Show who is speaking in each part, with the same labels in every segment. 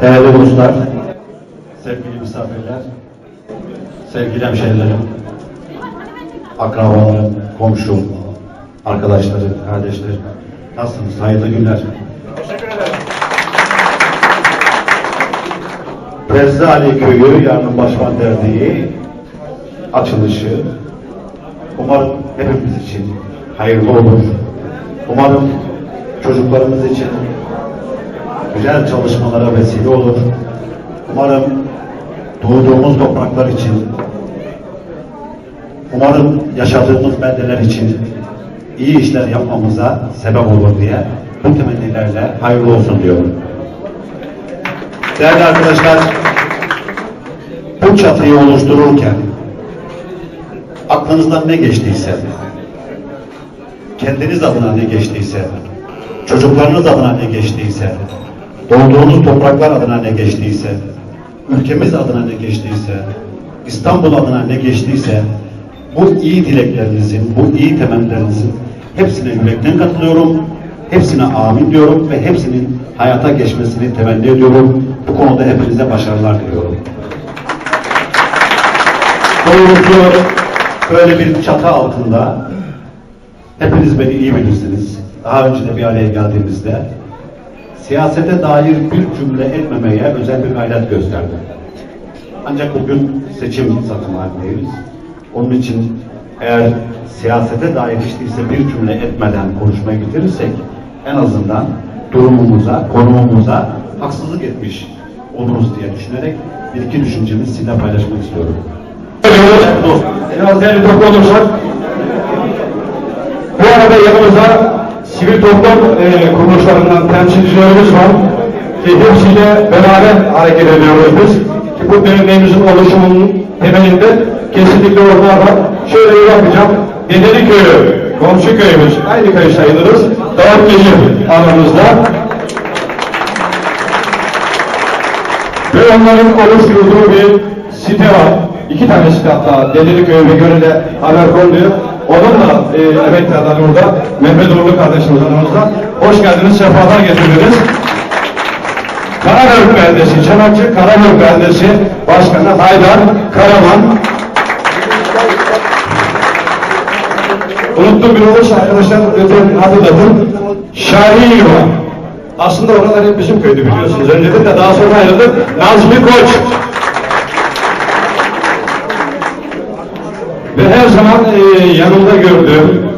Speaker 1: Değerli dostlar, sevgili misafirler, sevgili hemşehrilerim, akrabalarım, komşum, arkadaşlarım, kardeşlerim, nasılsınız? Hayırlı günler. Prezli Ali Köyü Yardım Başman Derneği açılışı umarım hepimiz için hayırlı olur. Umarım çocuklarımız için güzel çalışmalara vesile olur. Umarım doğduğumuz topraklar için, umarım yaşadığımız beldeler için iyi işler yapmamıza sebep olur diye bu temennilerle hayırlı olsun diyorum. Değerli arkadaşlar, bu çatıyı oluştururken aklınızdan ne geçtiyse, kendiniz adına ne geçtiyse, çocuklarınız adına ne geçtiyse, doğduğunuz topraklar adına ne geçtiyse, ülkemiz adına ne geçtiyse, İstanbul adına ne geçtiyse, bu iyi dileklerinizin, bu iyi temellerinizin hepsine yürekten katılıyorum, hepsine amin diyorum ve hepsinin hayata geçmesini temenni ediyorum. Bu konuda hepinize başarılar diliyorum. Doğrusu böyle bir çatı altında hepiniz beni iyi bilirsiniz. Daha önce de bir araya geldiğimizde siyasete dair bir cümle etmemeye özel bir gayret gösterdim. Ancak bugün seçim satım halindeyiz. Onun için eğer siyasete dair hiç bir cümle etmeden konuşmayı bitirirsek en azından durumumuza, konumumuza haksızlık etmiş oluruz diye düşünerek bir iki düşüncemi sizinle paylaşmak istiyorum.
Speaker 2: Biraz değerli toplu olursak, bu arada yanımızda sivil toplum e, kuruluşlarından temsilcilerimiz var ki hepsiyle beraber hareket ediyoruz biz. Ki bu derneğimizin oluşumunun temelinde kesinlikle onlar var. Şöyle yapacağım. Dedeli köyü, komşu köyümüz, aynı köy sayılırız. Dağıt geçim aramızda. Ve onların oluşturduğu bir site var. İki tane site hatta Dedeliköy ve Göre'de haber konuluyor. Onun da e, emektarları burada. Mehmet Uğurlu kardeşimiz aramızda. Hoş geldiniz, sefalar getirdiniz. Karagöl Beldesi, Çanakçı Karagöl Beldesi Başkanı Haydar Karaman. Unuttum bir olursa arkadaşlar lütfen hatırlatın. Şahin. Aslında oralar hep bizim köydü biliyorsunuz. Önceden de daha sonra ayrıldık. Nazmi Koç. Ve her zaman e, yanımda gördüğüm,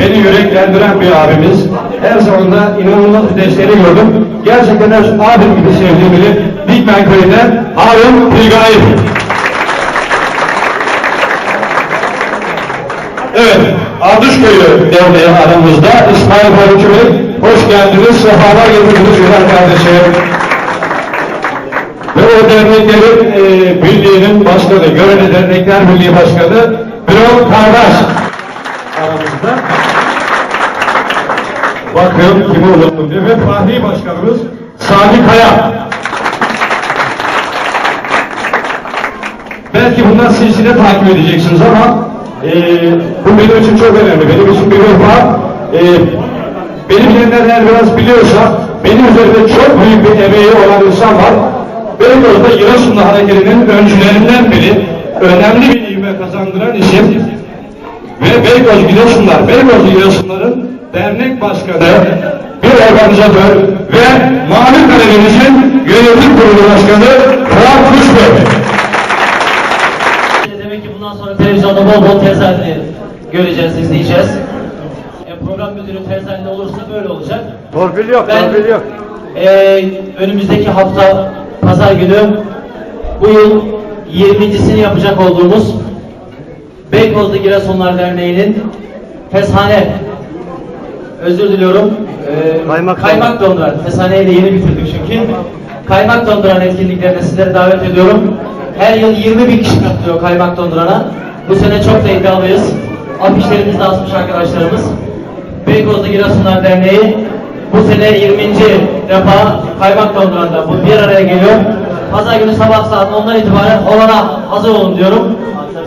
Speaker 2: beni yüreklendiren bir abimiz. Her zaman da inanılmaz desteğini gördüm. Gerçekten her abim gibi sevdiğim biri. Dikmen Köyü'nde Harun Bilgayip. Evet, Arduş Köyü Derneği aramızda. İsmail Farukçu Bey, hoş geldiniz, sefalar getirdiniz güzel kardeşim. O derneklerin e, birliğinin başkanı, Göreli Dernekler Birliği Başkanı Birol Kardeş aramızda. Bakıyorum kimi unuttum diye. Ve Fahri Başkanımız Sadi Kaya. Belki bunlar silsile takip edeceksiniz ama e, bu benim için çok önemli. Benim için bir vefa. E, beni bilenler eğer biraz biliyorsa benim üzerinde çok büyük bir emeği olan insan var. Beykoz'da Giresunlu hareketinin öncülerinden biri, önemli bir ivme kazandıran isim ve Beykoz Giresunlar, Beykoz Giresunların dernek başkanı, bir organizatör ve Mavi Kalemimizin yönetim kurulu başkanı Fuat Kuş Bey.
Speaker 3: Demek ki bundan sonra televizyonda bol bol terzani göreceğiz, izleyeceğiz. E, program müdürü terzani olursa böyle olacak.
Speaker 2: Torpil yok,
Speaker 3: Ben e, önümüzdeki hafta pazar günü bu yıl 20.sini yapacak olduğumuz Beykozlu Giresunlar Derneği'nin Feshane özür diliyorum. E,
Speaker 2: Kaymak
Speaker 3: kaymak donduran. Feshaneyi de yeni bitirdik çünkü. Kaymak donduran etkinliklerine sizleri davet ediyorum. Her yıl 20 bin kişi katılıyor kaymak dondurana. Bu sene çok da iddialıyız. Afişlerimizi de asmış arkadaşlarımız. Beykozlu Giresunlar Derneği bu sene 20. defa kaymak donduranda bu bir araya geliyor. Pazar günü sabah saat 10'dan itibaren olana hazır olun diyorum.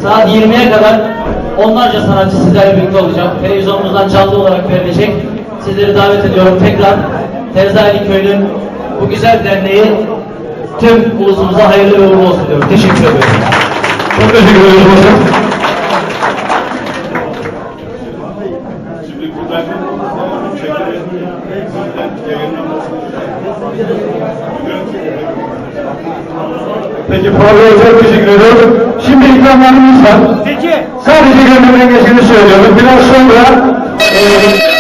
Speaker 3: Saat 20'ye kadar onlarca sanatçı sizlerle birlikte olacak. Televizyonumuzdan canlı olarak verilecek. Sizleri davet ediyorum tekrar. Terzali Köyü'nün bu güzel derneği tüm ulusumuza hayırlı uğurlu olsun diyorum. Teşekkür ediyorum.
Speaker 2: Çok teşekkür ederim hocam. Bey çok teşekkür ediyorum. Şimdi ikramlarımız var.
Speaker 4: Peki.
Speaker 2: Sadece gönlümden geçeni söylüyorum. Biraz sonra e,